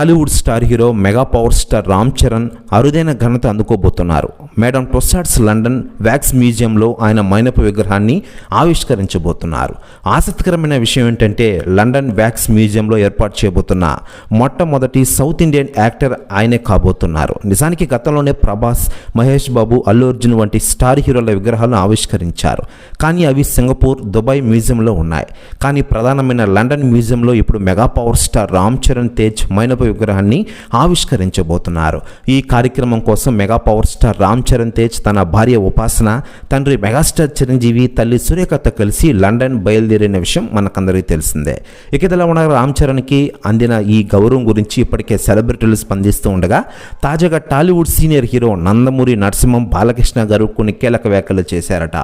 Tollywood star hero mega power star Ram Charan అరుదైన ఘనత అందుకోబోతున్నారు. మేడం టొస్సాడ్స్ లండన్ వ్యాక్స్ మ్యూజియంలో ఆయన మైనపు విగ్రహాన్ని ఆవిష్కరించబోతున్నారు. ఆసక్తికరమైన విషయం ఏంటంటే లండన్ వ్యాక్స్ మ్యూజియంలో ఏర్పాటు చేయబోతున్న మొట్టమొదటి సౌత్ ఇండియన్ యాక్టర్ ఆయనే కాబోతున్నారు. నిజానికి గతంలోనే ప్రభాస్ మహేష్ బాబు అల్లు అర్జున్ వంటి స్టార్ హీరోల విగ్రహాలను ఆవిష్కరించారు. కానీ అవి సింగపూర్ దుబాయ్ మ్యూజియంలో ఉన్నాయి. కానీ ప్రధానమైన లండన్ మ్యూజియంలో ఇప్పుడు mega power star Ram Charan Tej మైనపు విగ్రహాన్ని ఆవిష్కరించబోతున్నారు. ఈ కార్యక్రమం కోసం mega power star Ram Charan Tej తన భార్య ఉపాసన తండ్రి మెగాస్టార్ చిరంజీవి తల్లి సూర్యకథ కలిసి లండన్ బయలుదేరిన విషయం మనకందరికీ తెలిసిందే. ఇక ఇదిలా ఉన్న రామ్ చరణ్కి అందిన ఈ గౌరవం గురించి ఇప్పటికే సెలబ్రిటీలు స్పందిస్తూ ఉండగా తాజాగా Tollywood senior hero Nandamuri Narasimham Balakrishna గారు కొన్ని కీలక వ్యాఖ్యలు చేశారట.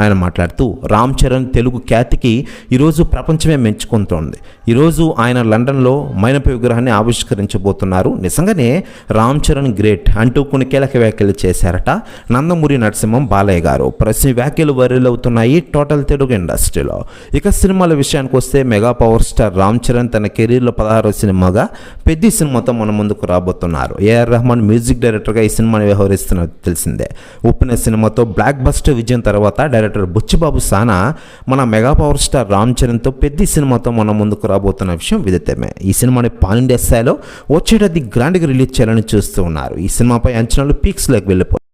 ఆయన మాట్లాడుతూ రామ్ చరణ్ తెలుగు ఖ్యాతికి ఈరోజు ప్రపంచమే మెచ్చుకుంటోంది. ఈరోజు ఆయన లండన్లో మైనపు విగ్రహాన్ని ఆవిష్కరించబోతున్నారు. నిజంగానే రామ్ చరణ్ గ్రేట్ అంటూ కొన్ని కీలక వ్యాఖ్యలు చేశారట నందమూరి నరసింహం బాలయ్య గారు. ప్రతి వ్యాఖ్యలు వైరల్ అవుతున్నాయి టోటల్ తెలుగు ఇండస్ట్రీలో. ఇక సినిమాల విషయానికి వస్తే mega power star Ram Charan తన కెరీర్లో పదహారవ సినిమాగా పెద్ద సినిమాతో మన ముందుకు రాబోతున్నారు. ఏఆర్ రెహమాన్ మ్యూజిక్ డైరెక్టర్గా ఈ సినిమాని వ్యవహరిస్తున్న తెలిసిందే. ఉప్పిన సినిమాతో బ్లాక్ బస్టర్ విజయం తర్వాత డైరెక్టర్ బుచ్చిబాబు సానా మన మెగా పవర్ స్టార్ రామ్ చరణ్తో పెద్ద సినిమాతో మన ముందుకు రాబోతున్న విషయం విదితమే. ఈ సినిమాని పాన్ ఇండియా స్థాయిలో వచ్చేటది గ్రాండ్గా రిలీజ్ చేయాలని చూస్తూ ఉన్నారు. ఈ సినిమాపై అంచనాలు పీక్స్లోకి వెళ్ళిపోయి